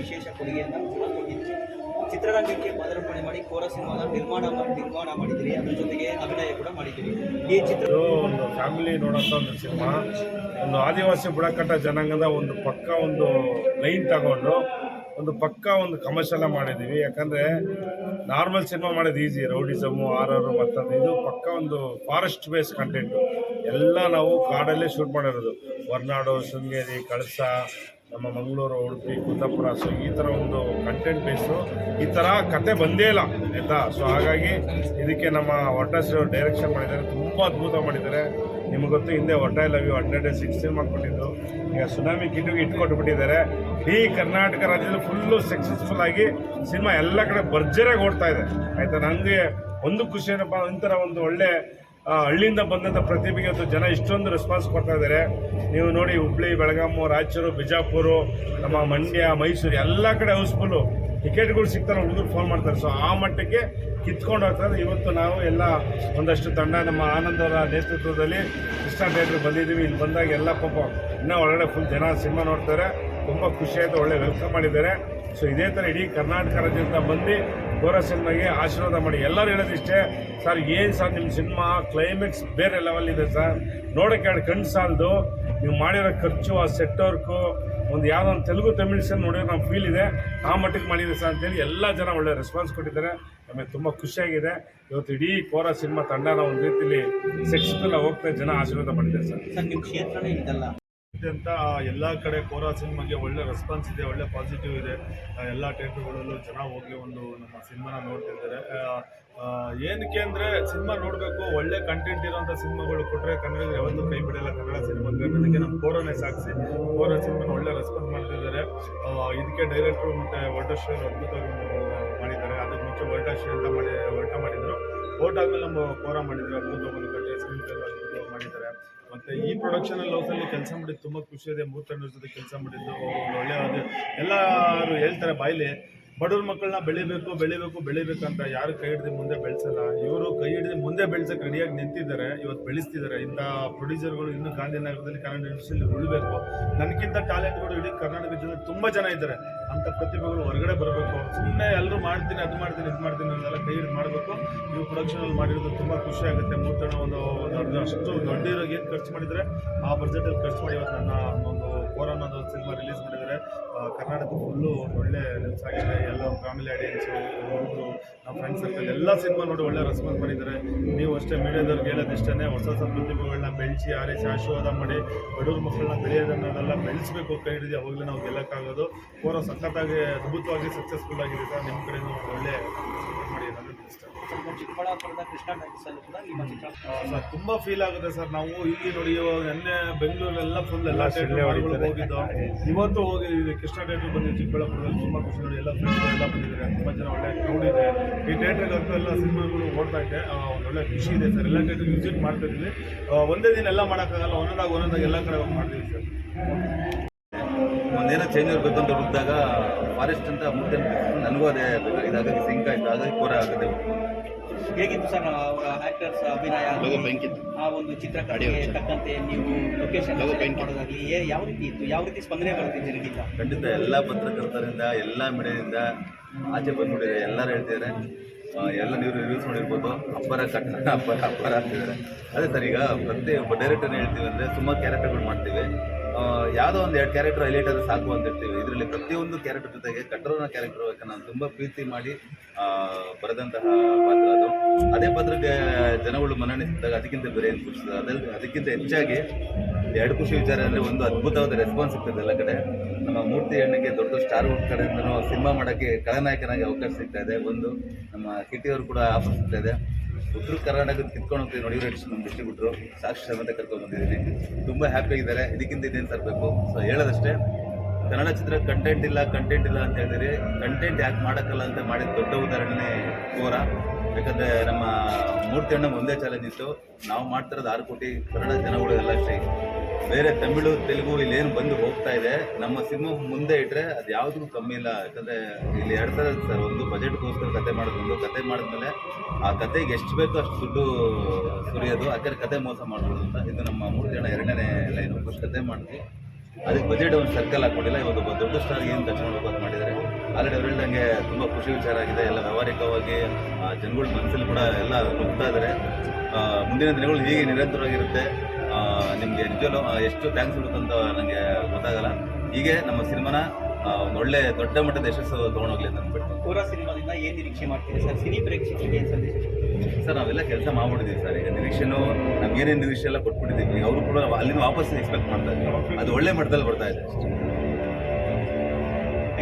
ವಿಶೇಷ ಕೊಡುಗೆಯನ್ನು ಕೊಟ್ಟಿದ್ದೀರಿ ಚಿತ್ರರಂಗಕ್ಕೆ ಪದಾರ್ಪಣೆ ಮಾಡಿ, ಕೋರ ಸಿನಿಮಾದ ನಿರ್ಮಾಣ ನಿರ್ಮಾಣ ಮಾಡಿದ್ದೀರಿ. ಅದರ ಜೊತೆಗೆ ಅಭಿನಯ ಕೂಡ ಮಾಡಿದ್ದೀರಿ. ಈ ಚಿತ್ರ ಒಂದು ಫ್ಯಾಮಿಲಿ ನೋಡೋಂಥ ಒಂದು ಸಿನಿಮಾ. ಒಂದು ಆದಿವಾಸಿ ಬುಡಕಟ್ಟ ಜನಾಂಗದ ಒಂದು ಪಕ್ಕ ಒಂದು ಲೈನ್ ತಗೊಂಡು ಒಂದು ಪಕ್ಕ ಒಂದು ಕಮರ್ಷಿಯಲ್ ಮಾಡಿದ್ದೀವಿ. ಯಾಕಂದರೆ ನಾರ್ಮಲ್ ಸಿನಿಮಾ ಮಾಡೋದು ಈಸಿ, ರೌಡಿಸಮು ಆರರು ಮತ್ತದು ಇದು ಪಕ್ಕ ಒಂದು ಫಾರೆಸ್ಟ್ ಬೇಸ್ ಕಂಟೆಂಟು. ಎಲ್ಲ ನಾವು ಕಾಡಲ್ಲೇ ಶೂಟ್ ಮಾಡಿರೋದು. ಹೊರನಾಡು ಶೃಂಗೇರಿ, ಕಳಸ ನಮ್ಮ ಮಂಗಳೂರು, ಉಡುಪಿ, ಕುಂದಾಪುರ ಸೊ ಈ ಥರ ಒಂದು ಕಂಟೆಂಟ್ ಬೇಸು ಈ ಥರ ಕತೆ ಬಂದೇ ಇಲ್ಲ, ಆಯಿತಾ? ಸೊ ಹಾಗಾಗಿ ಇದಕ್ಕೆ ನಮ್ಮ ಒಟ್ಟಾಶ್ರೀ ಅವರು ಡೈರೆಕ್ಷನ್ ಮಾಡಿದ್ದಾರೆ, ತುಂಬ ಅದ್ಭುತ ಮಾಡಿದ್ದಾರೆ. ನಿಮಗೆ ಗೊತ್ತು, ಹಿಂದೆ ಒಟ್ಟ ಲವ್ ಯು ಹಂಡ್ರೆಡ್ ಸಿಕ್ಸ್ಟೀನ್ ಮಾಡ್ಕೊಂಡಿದ್ದು ಈಗ ಸುನಾಮಿ ಕಿಡ್ಗೆ ಇಟ್ಕೊಟ್ಬಿಟ್ಟಿದ್ದಾರೆ. ಈ ಕರ್ನಾಟಕ ರಾಜ್ಯದಲ್ಲಿ ಫುಲ್ಲು ಸಕ್ಸಸ್ಫುಲ್ ಆಗಿ ಸಿನಿಮಾ ಎಲ್ಲ ಕಡೆ ಭರ್ಜರಿಯಾಗಿ ಓಡ್ತಾ ಇದೆ. ಆಯಿತಾ? ನನಗೆ ಒಂದು ಖುಷಿ ಏನಪ್ಪ, ಒಂಥರ ಒಂದು ಒಳ್ಳೆ ಹಳ್ಳಿಯಿಂದ ಬಂದಂಥ ಪ್ರತಿಭೆಗೆ ಇವತ್ತು ಜನ ಇಷ್ಟೊಂದು ರೆಸ್ಪಾನ್ಸ್ ಕೊಡ್ತಾ ಇದ್ದಾರೆ. ನೀವು ನೋಡಿ ಹುಬ್ಳಿ, ಬೆಳಗಾಮು, ರಾಯಚೂರು, ಬಿಜಾಪುರ, ನಮ್ಮ ಮಂಡ್ಯ, ಮೈಸೂರು, ಎಲ್ಲ ಕಡೆ ಹೌಸ್ಫುಲ್ಲು ಟಿಕೆಟ್ಗಳು ಸಿಗ್ತಾರೆ ಹುಡುಗರು ಫೋನ್ ಮಾಡ್ತಾರೆ. ಸೊ ಆ ಮಟ್ಟಕ್ಕೆ ಕಿತ್ಕೊಂಡು ಹೋಗ್ತಾರೆ ಇವತ್ತು ನಾವು ಎಲ್ಲ ಒಂದಷ್ಟು ತಂಡ, ನಮ್ಮ ಆನಂದ್ ಅವರ ನೇತೃತ್ವದಲ್ಲಿ ಕೃಷ್ಣ ಥಿಯೇಟ್ರಿಗೆ ಬಂದಿದ್ದೀವಿ. ಇಲ್ಲಿ ಬಂದಾಗ ಎಲ್ಲ ಪಾಪ ಇನ್ನೂ ಒಳಗಡೆ ಫುಲ್ ಜನ ಸಿನಿಮಾ ನೋಡ್ತಾರೆ. ತುಂಬ ಖುಷಿಯಾಯಿತು ಒಳ್ಳೆ ವೆಲ್ಕಮ್ ಮಾಡಿದ್ದಾರೆ. ಸೊ ಇದೇ ಥರ ಇಡೀ ಕರ್ನಾಟಕ ರಾಜ್ಯದಿಂದ ಬಂದು ಕೋರ ಸಿನಿಮಾಗೆ ಆಶೀರ್ವಾದ ಮಾಡಿ. ಎಲ್ಲರೂ ಹೇಳೋದಿಷ್ಟೇ ಸರ್, ಏನು ಸರ್ ನಿಮ್ಮ ಸಿನಿಮಾ? ಕ್ಲೈಮ್ಯಾಕ್ಸ್ ಬೇರೆ ಲೆವೆಲ್ ಇದೆ ಸರ್. ನೋಡೋಕ್ಕೆ ಎರಡು ಕಣ್ಣು ಸಾಲದು. ನೀವು ಮಾಡಿರೋ ಖರ್ಚು, ಆ ಸೆಟ್ ವರ್ಕು ಒಂದು ಯಾವುದೋ ಒಂದು ತೆಲುಗು, ತಮಿಳ್ ಸಿನಿಮಾ ನೋಡಿದ್ರೆ ನಮ್ಮ ಫೀಲ್ ಇದೆ. ಆ ಮಟ್ಟಕ್ಕೆ ಮಾಡಿದೆ ಸರ್ ಅಂತೇಳಿ ಎಲ್ಲ ಜನ ಒಳ್ಳೆ ರೆಸ್ಪಾನ್ಸ್ ಕೊಟ್ಟಿದ್ದಾರೆ. ನಮಗೆ ತುಂಬ ಖುಷಿಯಾಗಿದೆ. ಇವತ್ತು ಇಡೀ ಕೋರ ಸಿನಿಮಾ ತಂಡನ ಒಂದು ರೀತಿಯಲ್ಲಿ ಸಕ್ಸಸ್ಫುಲ್ ಹೋಗ್ತಾ ಜನ ಆಶೀರ್ವಾದ ಮಾಡಿದ್ದಾರೆ ಸರ್. ನಿಮ್ಮ ಕ್ಷೇತ್ರನೇ ಅಂತ ಎಲ್ಲ ಕಡೆ ಕೋರಾ ಸಿನಿಮಾಗೆ ಒಳ್ಳೆ ರೆಸ್ಪಾನ್ಸ್ ಇದೆ, ಒಳ್ಳೆ ಪಾಸಿಟಿವ್ ಇದೆ. ಎಲ್ಲ ಥಿಯೇಟರ್ಗಳಲ್ಲೂ ಜನ ಹೋಗಿ ಒಂದು ನಮ್ಮ ಸಿನಿಮಾನ ನೋಡ್ತಿದ್ದಾರೆ ಏನಕ್ಕೆ ಅಂದರೆ ಸಿನಿಮಾ ನೋಡಬೇಕು, ಒಳ್ಳೆ ಕಂಟೆಂಟ್ ಇರೋಂಥ ಸಿನಿಮಾಗಳು ಕೊಟ್ಟರೆ ಕನ್ನಡ ಯಾವತ್ತೂ ಕೈ ಬಿಡಲ್ಲ ಕನ್ನಡ ಸಿನಿಮಾಗೆ ಅದಕ್ಕೆ ನಮ್ಮ ಕೋರನೇ ಸಾಗಿಸಿ ಕೋರಾ ಸಿನಿಮಾನ ಒಳ್ಳೆ ರೆಸ್ಪಾನ್ಸ್ ಮಾಡ್ತಿದ್ದಾರೆ. ಇದಕ್ಕೆ ಡೈರೆಕ್ಟ್ರು ಮತ್ತು ವರ್ಟಶ್ರೀ ಅದ್ಭುತವಾಗಿ ಮಾಡಿದ್ದಾರೆ. ಅದಕ್ಕೆ ಮುಂಚೆ ವರ್ಟಶ್ರೀ ಅಂತ ಮಾಡಿ ವರ್ಟ ಮಾಡಿದರು. ಓಟ್ ಆದ್ಮೇಲೆ ನಮ್ಮ ಕೋರ ಮಾಡಿದ್ರು. ಕಟ್ಟೆ ಸ್ಕ್ರೀನ್ ಮತ್ತೆ ಈ ಪ್ರೊಡಕ್ಷನ್ ಹೌಸಲ್ಲಿ ಕೆಲಸ ಮಾಡಿದ್ದು ತುಂಬ ಖುಷಿ ಇದೆ. ಮೂರು ಜೊತೆ ಕೆಲಸ ಮಾಡಿದ್ದು ಒಳ್ಳೆ ಎಲ್ಲರೂ ಹೇಳ್ತಾರೆ ಬಾಯ್ಲಿ ಬಡವ್ರ ಮಕ್ಕಳನ್ನ ಬೆಳಿಬೇಕು ಬೆಳಿಬೇಕು ಬೆಳಿಬೇಕು ಅಂತ ಯಾರು ಕೈ ಹಿಡಿದು ಮುಂದೆ ಬೆಳೆಸಲ್ಲ. ಇವರು ಕೈ ಹಿಡಿದು ಮುಂದೆ ಬೆಳೆಸಕ್ಕೆ ರೆಡಿಯಾಗಿ ನಿಂತಿದ್ದಾರೆ. ಇವತ್ತು ಬೆಳೆಸ್ತಿದ್ದಾರೆ. ಇಂಥ ಪ್ರೊಡ್ಯೂಸರ್ಗಳು ಇನ್ನೂ ಗಾಂಧಿನಗರದಲ್ಲಿ ಕನ್ನಡ ಇಂಡಸ್ಟ್ರಿಯಲ್ಲಿ ಉಳಿಬೇಕು. ನನಗಿಂತ ಟ್ಯಾಲೆಂಟ್ಗಳು ಇಡೀ ಕರ್ನಾಟಕ ಜನ ತುಂಬ ಜನ ಇದ್ದಾರೆ. ಅಂಥ ಪ್ರತಿಭೆಗಳು ಹೊರಗಡೆ ಬರಬೇಕು. ಸುಮ್ಮನೆ ಎಲ್ಲರೂ ಮಾಡ್ತೀನಿ, ಅದು ಮಾಡ್ತೀನಿ, ಇದು ಮಾಡ್ತೀನಿ ಅನ್ನೋದೆಲ್ಲ ಕೈ ಹಿಡಿದು ಮಾಡಬೇಕು. ನೀವು ಪ್ರೊಡಕ್ಷನಲ್ಲಿ ಮಾಡಿರೋದು ತುಂಬ ಖುಷಿ ಆಗುತ್ತೆ. ಮೂರ್ತಣ ಒಂದು ಒಂದು ಅಷ್ಟು ದೊಡ್ಡ ಇರೋಗಿ ಏನು ಖರ್ಚು ಮಾಡಿದರೆ ಆ ಬಜೆಟಲ್ಲಿ ಖರ್ಚು ಮಾಡಿ ಇವತ್ತು ನನ್ನ ಒಂದು ಫೋರ್ ಅನ್ನೋದು ಸಿನಿಮಾ ರಿಲೀಸ್ ಮಾಡಿದರೆ ಕರ್ನಾಟಕ ಫುಲ್ಲು ಒಂದು ಒಳ್ಳೆ ರಿಲೀಸ್ ಆಗಿದೆ. ಎಲ್ಲ ಫ್ಯಾಮಿಲಿ ಆಡಿಯನ್ಸು ಹುಡುಗರು ನಮ್ಮ ಫ್ರೆಂಡ್ಸ್ ಸರ್ಕಲ್ ಎಲ್ಲ ಸಿನಿಮಾ ನೋಡಿ ಒಳ್ಳೆ ರೆಸ್ಪಾನ್ಸ್ ಮಾಡಿದ್ದಾರೆ. ನೀವು ಅಷ್ಟೇ ಮೀಡಿಯಾದವ್ರಿಗೆ ಹೇಳೋದಿಷ್ಟೇ ಹೊಸ ಹೊಸ ಪ್ರತಿಭೆಗಳನ್ನ ಬೆಳೆಸಿ ಆರಿಸಿ ಆಶೀರ್ವಾದ ಮಾಡಿ ಬಡವ್ರ ಮಕ್ಕಳನ್ನ ಬೆಳೆಯೋದನ್ನೆಲ್ಲ ಬೆಳೆಸಬೇಕು ಕೈ ಹಿಡಿದು ಅವಾಗಲೇ ನಾವು ಗೆಲ್ಲಕ್ಕಾಗೋದು. ಕೋರೋ ಸಖತ್ತಾಗಿ ಅದ್ಭುತವಾಗಿ ಸಕ್ಸಸ್ಫುಲ್ ಆಗಿದೆ ಸರ್. ನಿಮ್ಮ ಕಡೆಯಿಂದ ಒಂದು ಒಳ್ಳೆ ಮಾಡಿ ಅನ್ನೋದು ಇಷ್ಟ. ಚಿಕ್ಕಬಳ್ಳಾಪುರದ ಕೃಷ್ಣ ಸರ್ ತುಂಬಾ ಫೀಲ್ ಆಗುತ್ತೆ ಸರ್. ನಾವು ಇಲ್ಲಿ ನೋಡಿ ಇವಾಗ ನೆನ್ನೆ ಬೆಂಗಳೂರಲ್ಲೆಲ್ಲ ಫುಲ್ ಎಲ್ಲ ಇವತ್ತು ಹೋಗಿ ಕೃಷ್ಣ ಥಿಯೇಟರ್ ಬಂದಿದ್ದು ಚಿಕ್ಕಬಳ್ಳಾಪುರದಲ್ಲಿ ತುಂಬ ಖುಷಿ ನೋಡಿ ಎಲ್ಲ ಫ್ರೆಂಡ್ಸ್ ಎಲ್ಲ ಬಂದಿದ್ದಾರೆ. ತುಂಬ ಜನ ಒಳ್ಳೆ ಕ್ರೌಡ್ ಇದೆ. ಈ ಥಿಯೇಟ್ರಿಗೆ ಅಂತೂ ಎಲ್ಲ ಸಿನಿಮಾಗಳು ಓಡ್ತಾ ಇದೆ. ಒಳ್ಳೆ ಖುಷಿ ಇದೆ ಸರ್. ಎಲ್ಲ ಕಡೆ ವಿಸಿಟ್ ಮಾಡ್ತಾ ಇದ್ದೀವಿ. ಒಂದೇ ದಿನ ಎಲ್ಲ ಮಾಡೋಕ್ಕಾಗಲ್ಲ. ಒಂದೊಂದಾಗ ಒಂದೊಂದಾಗ ಎಲ್ಲ ಕಡೆ ಹೋಗಿ ಮಾಡ್ತೀವಿ ಸರ್. ಒಂದೇನೋ ಚೇಂಜ್ ಇರಬೇಕು ಅಂತ ಹುಡುಕಿದಾಗ ಫಾರೆಸ್ಟ್ ಅಂತ ಮುಂದೆ ನನಗೂ ಅದೇ ಇದಾಗಿ ಸಿಂಕ್ ಆಯಿತು. ಹಾಗಾಗಿ ಕೋರ ಆಗುತ್ತೆ ಹೇಗಿತ್ತು ಸರ್ ಅವರ ಆಕ್ಟರ್ಸ್ ಅಭಿನಯ? ಆ ಒಂದು ಚಿತ್ರಕಥೆಗೆ ತಕ್ಕಂತೆ ನೀವು ಲೊಕೇಶನ್ ಮಾಡೋದಾಗಲಿ ಏ- ಯಾವ ರೀತಿ ಇತ್ತು? ಯಾವ ರೀತಿ ಸ್ಪಂದನೆ ಬರುತ್ತೆ ಜನರಿಂದ ಖಂಡಿತ ಎಲ್ಲ ಪತ್ರಕರ್ತರಿಂದ ಎಲ್ಲ ಮೀಡಿಯಾದಿಂದ ಆಚೆ ಬಂದ್ಬಿಟ್ಟಿದೆ. ಎಲ್ಲರೂ ಹೇಳ್ತಿದ್ದಾರೆ. ಎಲ್ಲ ನೀವು ರಿವ್ಯೂಸ್ ಮಾಡಿರ್ಬೋದು ಅಬ್ಬರ ಕಟ್ಟ ಅಬ್ಬರ ಅಬ್ಬರ ಅಂತಿದ್ದಾರೆ. ಅದೇ ಸರ್ ಈಗ ಪ್ರತಿ ಒಬ್ಬ ಡೈರೆಕ್ಟರ್ ಹೇಳ್ತೀವಿ ಅಂದರೆ ತುಂಬ ಕ್ಯಾರೆಕ್ಟರ್ಗಳು ಮಾಡ್ತೀವಿ. ಯಾವುದೋ ಒಂದು ಎರಡು ಕ್ಯಾರೆಕ್ಟರ್ ಹೈಲೈಟ್ ಆದರೆ ಸಾಕು ಅಂತ ಇರ್ತೀವಿ ಇದರಲ್ಲಿ ಪ್ರತಿಯೊಂದು ಕ್ಯಾರೆಕ್ಟರ್ ಜೊತೆಗೆ ಕಟ್ಟರೋನ ಕ್ಯಾರೆಕ್ಟರ್ ಯಾಕಂದ್ರೆ ನಾನು ತುಂಬ ಪ್ರೀತಿ ಮಾಡಿ ಬರೆದಂತಹ ಪಾತ್ರ ಅದು. ಅದೇ ಪಾತ್ರಕ್ಕೆ ಜನಗಳು ಮನಣೆ ಸಿಕ್ಕಿದಾಗ ಅದಕ್ಕಿಂತ ಬೇರೆ ಏನು ಖುಷಿ? ಅದೇ ಅದಕ್ಕಿಂತ ಹೆಚ್ಚಾಗಿ ಎರಡು ಖುಷಿ ವಿಚಾರ ಅಂದರೆ ಒಂದು ಅದ್ಭುತವಾದ ರೆಸ್ಪಾನ್ಸ್ ಸಿಗ್ತದೆ ಎಲ್ಲ ಕಡೆ. ನಮ್ಮ ಮೂರ್ತಿ ಹೆಣ್ಣಿಗೆ ದೊಡ್ಡ ದೊಡ್ಡ ಸ್ಟಾರ್ ವುಡ್ ಕಡೆಯಿಂದನೂ ಸಿನಿಮಾ ಮಾಡೋಕ್ಕೆ ಖಳನಾಯಕನಾಗಿ ಅವಕಾಶ ಸಿಗ್ತಾ ಇದೆ. ಒಂದು ನಮ್ಮ ಕಿಟಿಯವರು ಕೂಡ ಆಫರ್ ಸಿಗ್ತಾ ಇದೆ. ಉತ್ತರ ಕರ್ನಾಟಕದ ಕಿತ್ಕೊಂಡು ಹೋಗ್ತೀವಿ ನೋಡಿ ನಮ್ಮ ಡಿಸ್ಟ್ರಿಬ್ಯೂಟ್ರು ಸಾಕ್ಷಿ ಸಮೇತ ಕರ್ಕೊಂಡು ಬಂದಿದ್ದೀನಿ. ತುಂಬ ಹ್ಯಾಪಿ ಆಗಿದ್ದಾರೆ. ಇದಕ್ಕಿಂತ ಇದೇನು ತರಬೇಕು? ಸೊ ಹೇಳೋದಷ್ಟೇ, ಕನ್ನಡ ಚಿತ್ರ ಕಂಟೆಂಟ್ ಇಲ್ಲ ಕಂಟೆಂಟ್ ಇಲ್ಲ ಅಂತ ಹೇಳಿದ್ರೆ ಕಂಟೆಂಟ್ ಯಾಕೆ ಮಾಡೋಕ್ಕಲ್ಲ ಅಂತ ಮಾಡಿದ ದೊಡ್ಡ ಉದಾಹರಣೆ ಕೋರ. ಯಾಕಂದರೆ ನಮ್ಮ ಮೂರ್ತಿ ಅಣ್ಣ ಒಂದೇ ಚಾಲೆಂಜ್ ಇತ್ತು ನಾವು ಮಾಡ್ತಿರೋದು ಆರು ಕೋಟಿ ಕನ್ನಡ ಜನಗಳು ಎಲ್ಲ ಅಷ್ಟೇ. ಬೇರೆ ತಮಿಳು, ತೆಲುಗು ಇಲ್ಲೇನು ಬಂದು ಹೋಗ್ತಾ ಇದೆ. ನಮ್ಮ ಸಿನಿಮಾ ಮುಂದೆ ಇಟ್ಟರೆ ಅದು ಯಾವುದೂ ಕಮ್ಮಿ ಇಲ್ಲ. ಯಾಕಂದರೆ ಇಲ್ಲಿ ಎರಡು ಥರ ಸರ್. ಒಂದು ಬಜೆಟ್ಗೋಸ್ಕರ ಕತೆ ಮಾಡೋದು, ಒಂದು ಕತೆ ಮಾಡಿದ್ಮೇಲೆ ಆ ಕತೆಗೆ ಎಷ್ಟು ಬೇಕೋ ಅಷ್ಟು ದುಡ್ಡು ಸುರಿಯೋದು ಅದಕ್ಕೆ ಕತೆ ಮೋಸ ಮಾಡೋದು ಅಂತ. ಇದು ನಮ್ಮ ಮೂರು ಜನ ಎರಡನೇ ಲೈನು. ಫಸ್ಟ್ ಕತೆ ಮಾಡಿದ್ವಿ ಅದಕ್ಕೆ ಬಜೆಟ್ ಒಂದು ಸರ್ಕಲ್ ಹಾಕೊಂಡಿಲ್ಲ ಇವತ್ತು ದೊಡ್ಡ ಸ್ಟಾರ್ ಏನು ಖರ್ಚು ಮಾಡಬೇಕು ಅಂತ ಮಾಡಿದ್ದಾರೆ. ಆಲ್ರೆಡಿ ಅವ್ರು ನನಗೆ ತುಂಬ ಖುಷಿ ವಿಚಾರ ಆಗಿದೆ. ಎಲ್ಲ ವ್ಯಾವಹಾರಿಕವಾಗಿ ಆ, ಜನಗಳ ಮನಸ್ಸಲ್ಲಿ ಕೂಡ ಎಲ್ಲ ನುಗ್ತಾ ಇದ್ದಾರೆ ಮುಂದಿನ ದಿನಗಳು ಹೀಗೆ ನಿರಂತರವಾಗಿರುತ್ತೆ. ನಿಮಗೆ ನಿಜವಲ್ಲೂ ಎಷ್ಟು ಥ್ಯಾಂಕ್ಸ್ ಅಂತ ನನಗೆ ಗೊತ್ತಾಗಲ್ಲ. ಹೀಗೆ ನಮ್ಮ ಸಿನಿಮಾನ ಒಂದು ಒಳ್ಳೆ ದೊಡ್ಡ ಮಟ್ಟದ ಯಶಸ್ಸು ತೊಗೊಂಡೋಗ್ಲಿ ಅಂತ ಅಂದ್ಬಿಟ್ಟು. ಪೂರಾ ಸಿನಿಮಾದಿಂದ ಏನು ನಿರೀಕ್ಷೆ ಮಾಡ್ತೀರಿ ಸರ್? ಸಿನಿ ಪ್ರೇಕ್ಷಕರಿಗೆ ಏನು ಸಂದೇಶ ಸರ್ ನಾವೆಲ್ಲ ಕೆಲಸ ಮಾಡ್ಬಿಟ್ಟಿದ್ದೀವಿ ಸರ್. ಈಗ ನಿರೀಕ್ಷೆನೂ ನಮ್ಗೇನೇನು ನಿರೀಕ್ಷೆ ಎಲ್ಲ ಕೊಟ್ಬಿಟ್ಟಿದ್ದೀವಿ ಅವರು ಕೂಡ ಅಲ್ಲಿಂದ ವಾಪಸ್ ಎಕ್ಸ್ಪೆಕ್ಟ್ ಮಾಡ್ತಾ ಇದ್ದೀವಿ ಅದು ಒಳ್ಳೆ ಮಟ್ಟದಲ್ಲಿ ಬರ್ತಾ ಇದೆ. ಅಷ್ಟೇ